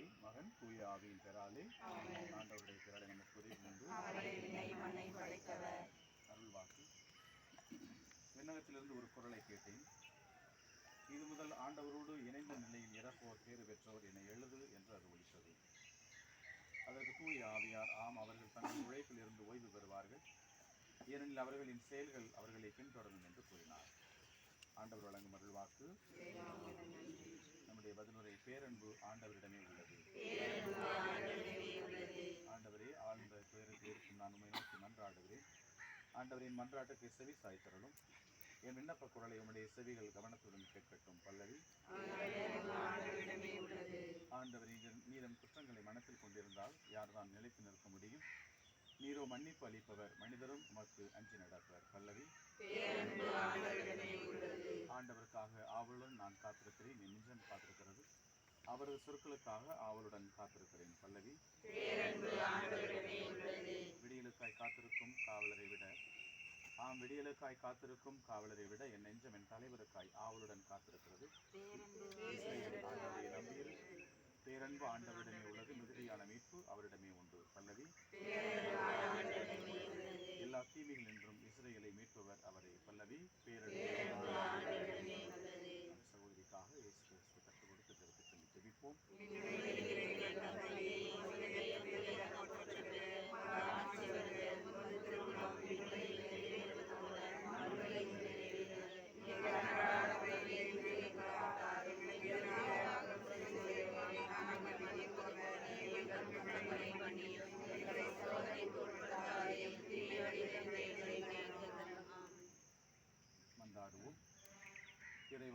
தந்தை மகன் தூய ஆவியின் பெறாலே ஆண்டவருடைய பெறாலே நமக்கு உதவி உண்டு. படைத்தவர். அருள்வாக்கு விண்ணகத்திலிருந்து ஒரு குரலை கேட்டேன். இது முதல் ஆண்டவரோடு இணைந்த நிலையில் இறப்போர் பேறு பெற்றவர் என எழுது என்று அது ஒலித்தது. அதற்கு தூய ஆவியார் ஆம் அவர்கள் தங்கள் உழைப்பில் இருந்து ஓய்வு பெறுவார்கள். ஏனெனில் அவர்களின் செயல்கள் அவர்களை பின்தொடரும் என்று கூறினார். ஆண்டவர் வழங்கும் அருள்வாக்கு நம்முடைய பதிலுரை பேரன்பு ஆண்டவரிடமே உள்ளது. ஆண்டவரே ஆழ்ந்த துயரத்தில் இருக்கும் நான் உண்மை நோக்கி மன்றாடுகிறேன். ஆண்டவரின் மன்றாட்டுக்கு செவி சாய்த்தரலும் என் விண்ணப்ப குரலை உம்முடைய செவிகள் கவனத்துடன் கேட்கட்டும் பல்லவி. ஆண்டவரின் நீதம் குற்றங்களை மனத்தில் கொண்டிருந்தால் யார்தான் நிலைத்து நிற்க முடியும்? நீரோ மன்னிப்பு அளிப்பவர் மனிதரும் உமக்கு அஞ்சி நடப்பவர் பல்லவி. ஆண்டவருக்காக ஆவலுடன் நான் காத்திருக்கிறேன். என் நெஞ்சம் காத்திருக்கிறது. அவரது சொற்களுக்காக ஆவலுடன் காத்திருக்கிறேன் பல்லவி. விடியலுக்காய் காத்திருக்கும் காவலரை விட ஆம் விடியலுக்காய் காத்திருக்கும் காவலரை விட என் நெஞ்சம் என் தலைவருக்காய் ஆவலுடன் காத்திருக்கிறது. நம்பியிரு பேரன்பு ஆண்டவரிடமே உள்ளது மிகுதியான மீட்பு அவரிடமே உண்டு பல்லவி. எல்லா தீமைகள் என்றும் இஸ்ரேலை மீட்பவர் அவரே.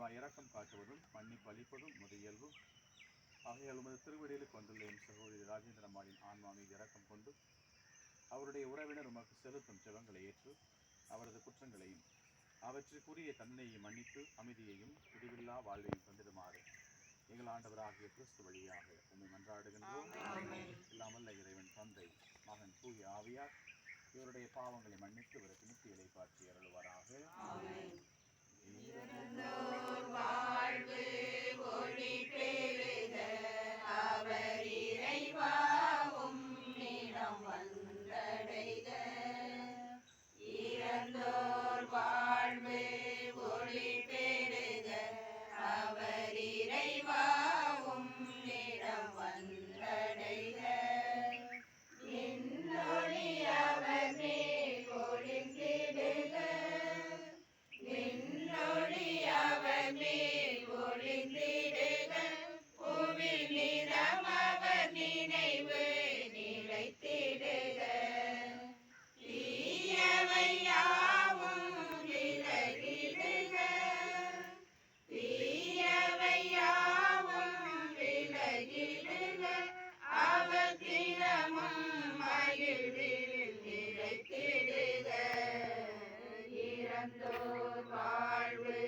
இறைவா இரக்கம் காட்டுவதும் மன்னிப்பு அளிப்பதும் முது இயல்பு ஆகையால் உமது திருவடியிலுக்கு கொண்டுள்ள என் சகோதரி ராஜேந்திரம்மாளின் ஆன்மா மீது இரக்கம் கொண்டு அவருடைய உறவினர் உமக்கு செலுத்தும் செவங்களை ஏற்று அவரது குற்றங்களையும் அவற்றுக்குரிய தன்னையை மன்னித்து அமைதியையும் பிடிவில்லா வாழ்வையும் தந்திடுமாறு. எங்கள் ஆண்டவராகிய கிறிஸ்து வழியாக உண்மை மன்றாடுகின்றோம். இல்லாமல் இறைவன் தந்தை மகன் தூய ஆவியார் இவருடைய பாவங்களை மன்னித்து இவருக்கு நித்தியலை பாற்றி அருள்வாராக. வாழ்வு ஒளி and good